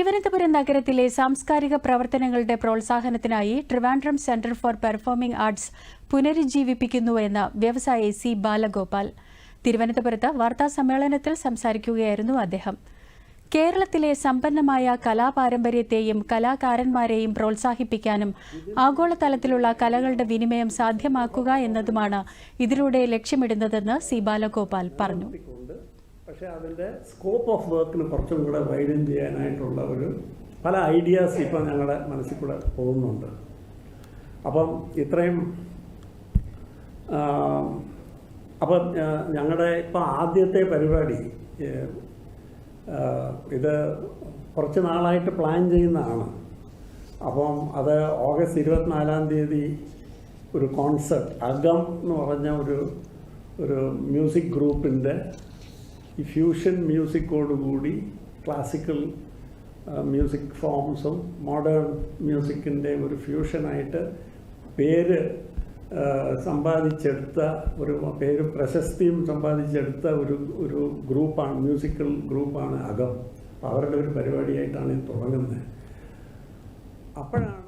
തിരുവനന്തപുരം നഗരത്തിലെ സാംസ്കാരിക പ്രവർത്തനങ്ങളുടെ പ്രോത്സാഹനത്തിനായി Trivandrum centre for performing arts പുനരുജ്ജീവിപ്പിക്കുന്നുവെന്ന് വ്യവസായി സി ബാലഗോപാൽ. തിരുവനന്തപുരത്ത് വാർത്താസമ്മേളനത്തിൽ സംസാരിക്കുകയായിരുന്നു അദ്ദേഹം. കേരളത്തിലെ സമ്പന്നമായ കലാപാരമ്പര്യത്തെയും കലാകാരന്മാരെയും പ്രോത്സാഹിപ്പിക്കാനും ആഗോളതലത്തിലുള്ള കലകളുടെ വിനിമയം സാധ്യമാക്കുക എന്നതുമാണ് ഇതിലൂടെ ലക്ഷ്യമിടുന്നതെന്ന് സി ബാലഗോപാൽ പറഞ്ഞു. പക്ഷേ അതിന്റെ സ്കോപ്പ് ഓഫ് വർക്കിന് കുറച്ചും കൂടെ വൈഡൻ ചെയ്യാനായിട്ടുള്ള ഒരു പല ഐഡിയാസ് ഇപ്പം ഞങ്ങളുടെ മനസ്സിൽ കൂടെ പോകുന്നുണ്ട്. അപ്പം ഇത്രയും അപ്പം ഞങ്ങളുടെ ഇപ്പം ആദ്യത്തെ പരിപാടി ഇത് കുറച്ച് നാളായിട്ട് പ്ലാൻ ചെയ്യുന്നതാണ്. അപ്പം അത് ഓഗസ്റ്റ് ഇരുപത്തിനാലാം തീയതി ഒരു കോൺസെർട്ട് അകം എന്ന് പറഞ്ഞ ഒരു ഒരു മ്യൂസിക് ഗ്രൂപ്പിന്റെ ഈ ഫ്യൂഷൻ മ്യൂസിക്കോടുകൂടി ക്ലാസിക്കൽ മ്യൂസിക് ഫോംസും മോഡേൺ മ്യൂസിക്കിന്റെ ഒരു ഫ്യൂഷനായിട്ട് പേര് സമ്പാദിച്ചെടുത്ത ഒരു പേര് പ്രശസ്തിയും സമ്പാദിച്ചെടുത്ത ഒരു ഒരു ഗ്രൂപ്പാണ് മ്യൂസിക്കൽ ഗ്രൂപ്പാണ് അകം. അവരുടെ ഒരു പരിപാടിയായിട്ടാണ് ഇത് തുടങ്ങുന്നത്. അപ്പോഴാണ്